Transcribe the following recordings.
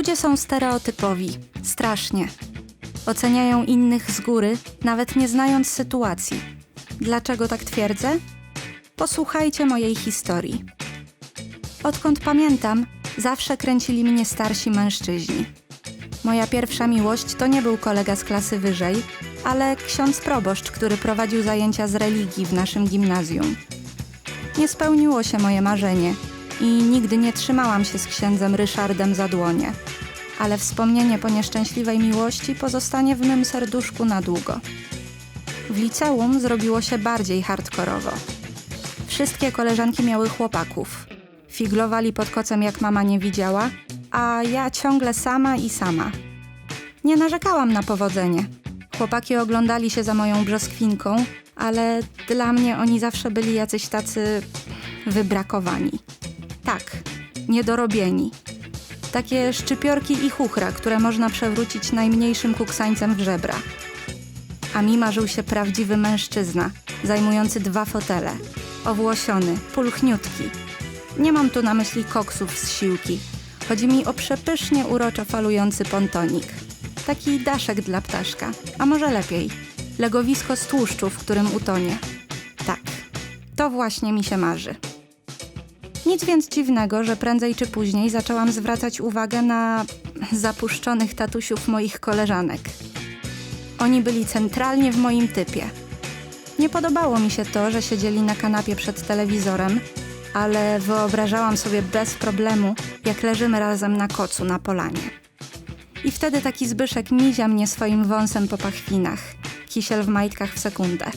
Ludzie są stereotypowi, strasznie. Oceniają innych z góry, nawet nie znając sytuacji. Dlaczego tak twierdzę? Posłuchajcie mojej historii. Odkąd pamiętam, zawsze kręcili mnie starsi mężczyźni. Moja pierwsza miłość to nie był kolega z klasy wyżej, ale ksiądz proboszcz, który prowadził zajęcia z religii w naszym gimnazjum. Nie spełniło się moje marzenie i nigdy nie trzymałam się z księdzem Ryszardem za dłonie. Ale wspomnienie po nieszczęśliwej miłości pozostanie w mym serduszku na długo. W liceum zrobiło się bardziej hardkorowo. Wszystkie koleżanki miały chłopaków. Figlowali pod kocem jak mama nie widziała, a ja ciągle sama i sama. Nie narzekałam na powodzenie. Chłopaki oglądali się za moją brzoskwinką, ale dla mnie oni zawsze byli jacyś tacy wybrakowani. Tak, niedorobieni. Takie szczypiorki i chuchra, które można przewrócić najmniejszym kuksańcem w żebra. A mi marzył się prawdziwy mężczyzna, zajmujący dwa fotele. Owłosiony, pulchniutki. Nie mam tu na myśli koksów z siłki. Chodzi mi o przepysznie uroczo falujący pontonik. Taki daszek dla ptaszka, a może lepiej. Legowisko z tłuszczu, w którym utonie. Tak, to właśnie mi się marzy. Nic więc dziwnego, że prędzej czy później zaczęłam zwracać uwagę na zapuszczonych tatusiów moich koleżanek. Oni byli centralnie w moim typie. Nie podobało mi się to, że siedzieli na kanapie przed telewizorem, ale wyobrażałam sobie bez problemu, jak leżymy razem na kocu na polanie. I wtedy taki Zbyszek mizia mnie swoim wąsem po pachwinach, kisiel w majtkach w sekundę.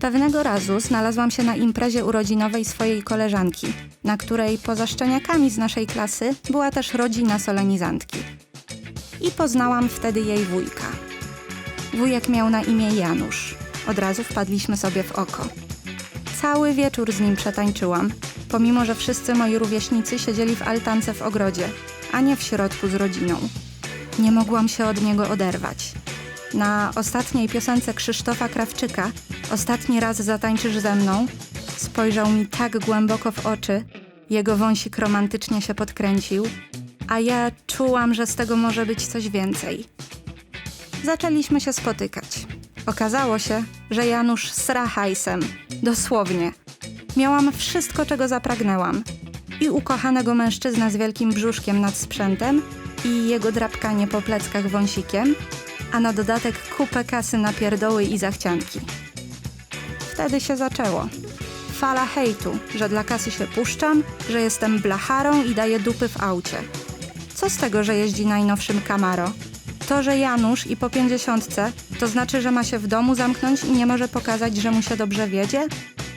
Pewnego razu znalazłam się na imprezie urodzinowej swojej koleżanki, na której poza szczeniakami z naszej klasy była też rodzina solenizantki. I poznałam wtedy jej wujka. Wujek miał na imię Janusz. Od razu wpadliśmy sobie w oko. Cały wieczór z nim przetańczyłam, pomimo że wszyscy moi rówieśnicy siedzieli w altance w ogrodzie, a nie w środku z rodziną. Nie mogłam się od niego oderwać. Na ostatniej piosence Krzysztofa Krawczyka Ostatni raz zatańczysz ze mną? Spojrzał mi tak głęboko w oczy, jego wąsik romantycznie się podkręcił, a ja czułam, że z tego może być coś więcej. Zaczęliśmy się spotykać. Okazało się, że Janusz sra hajsem. Dosłownie. Miałam wszystko, czego zapragnęłam. I ukochanego mężczyznę z wielkim brzuszkiem nad sprzętem, i jego drapkanie po pleckach wąsikiem, a na dodatek kupę kasy na pierdoły i zachcianki. Wtedy się zaczęło. Fala hejtu, że dla kasy się puszczam, że jestem blacharą i daję dupy w aucie. Co z tego, że jeździ najnowszym Camaro? To, że Janusz i po pięćdziesiątce, to znaczy, że ma się w domu zamknąć i nie może pokazać, że mu się dobrze wiedzie?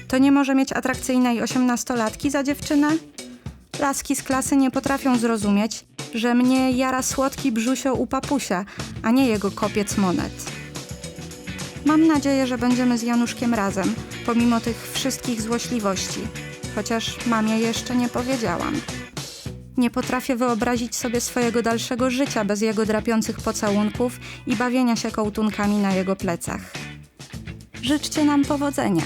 To nie może mieć atrakcyjnej osiemnastolatki za dziewczynę? Laski z klasy nie potrafią zrozumieć, że mnie jara słodki brzusio u papusia, a nie jego kopiec monet. Mam nadzieję, że będziemy z Januszkiem razem, pomimo tych wszystkich złośliwości. Chociaż mamie jeszcze nie powiedziałam. Nie potrafię wyobrazić sobie swojego dalszego życia bez jego drapiących pocałunków i bawienia się kołtunkami na jego plecach. Życzcie nam powodzenia.